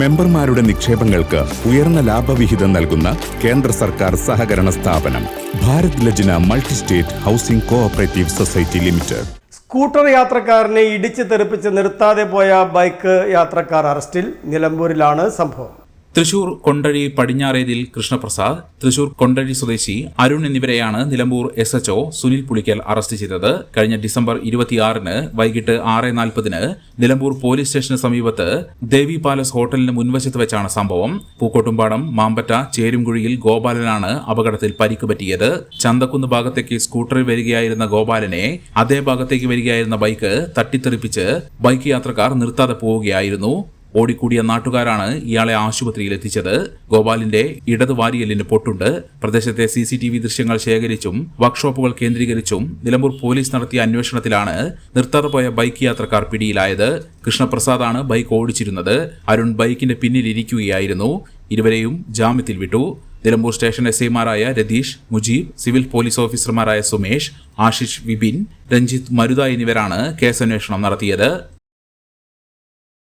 മെമ്പർമാരുടെ നിക്ഷേപങ്ങൾക്ക് ഉയർന്ന ലാഭവിഹിതം നൽകുന്ന കേന്ദ്ര സർക്കാർ സഹകരണ സ്ഥാപനം Bharat Lajna multi state housing cooperative society limited. Scooter യാത്രക്കാരനെ ഇടിച്ചു തെറിപ്പിച്ച് നിർത്താതെ പോയ ബൈക്ക് യാത്രക്കാർ അറസ്റ്റിൽ നിലമ്പൂരിലാണ് സംഭവം. തൃശൂർ കൊണ്ടഴി പടിഞ്ഞാറേതിൽ കൃഷ്ണപ്രസാദ് തൃശൂർ കൊണ്ടഴി സ്വദേശി അരുൺ എന്നിവരെയാണ് Nilambur S H O Sunil Pulikkal arrest ചെയ്തത്. കഴിഞ്ഞ ഡിസംബർ ഇരുപത്തിയാറിന് വൈകിട്ട് ആറ് നാൽപ്പതിന് നിലമ്പൂർ പോലീസ് സ്റ്റേഷന് സമീപത്ത് ദേവി പാലസ് ഹോട്ടലിന് മുൻവശത്ത് വെച്ചാണ് സംഭവം. പൂക്കോട്ടുംപാടം മാമ്പറ്റ ചേരുംകുഴിയിൽ ഗോപാലനാണ് അപകടത്തിൽ പരിക്ക് പറ്റിയത്. ചന്തക്കുന്ന് ഭാഗത്തേക്ക് സ്കൂട്ടറിൽ വരികയായിരുന്ന ഗോപാലനെ അതേ ഭാഗത്തേക്ക് വരികയായിരുന്ന ബൈക്ക് തട്ടിത്തെറിപ്പിച്ച് ബൈക്ക് യാത്രക്കാർ നിർത്താതെ പോവുകയായിരുന്നു. ഓടിക്കൂടിയ നാട്ടുകാരാണ് ഇയാളെ ആശുപത്രിയിൽ എത്തിച്ചത്. ഗോപാലിന്റെ ഇടത് വാരിയലിന് പൊട്ടുണ്ട്. പ്രദേശത്തെ സി സി ടി വി ദൃശ്യങ്ങൾ ശേഖരിച്ചും വർക്ക്ഷോപ്പുകൾ കേന്ദ്രീകരിച്ചും നിലമ്പൂർ പോലീസ് നടത്തിയ അന്വേഷണത്തിലാണ് നിർത്താതെ പോയ ബൈക്ക് യാത്രക്കാർ പിടിയിലായത്. കൃഷ്ണപ്രസാദാണ് ബൈക്ക് ഓടിച്ചിരുന്നത്. അരുൺ ബൈക്കിന്റെ പിന്നിലിരിക്കുകയായിരുന്നു ഇരുവരെയും ജാമ്യത്തിൽ വിട്ടു. നിലമ്പൂർ സ്റ്റേഷൻ എസ് ഐമാരായ രതീഷ് മുജീബ് സിവിൽ പോലീസ് ഓഫീസർമാരായ സുമേഷ് ആശിഷ് വിപിൻ രഞ്ജിത്ത് മരുത എന്നിവരാണ് കേസന്വേഷണം നടത്തിയത്.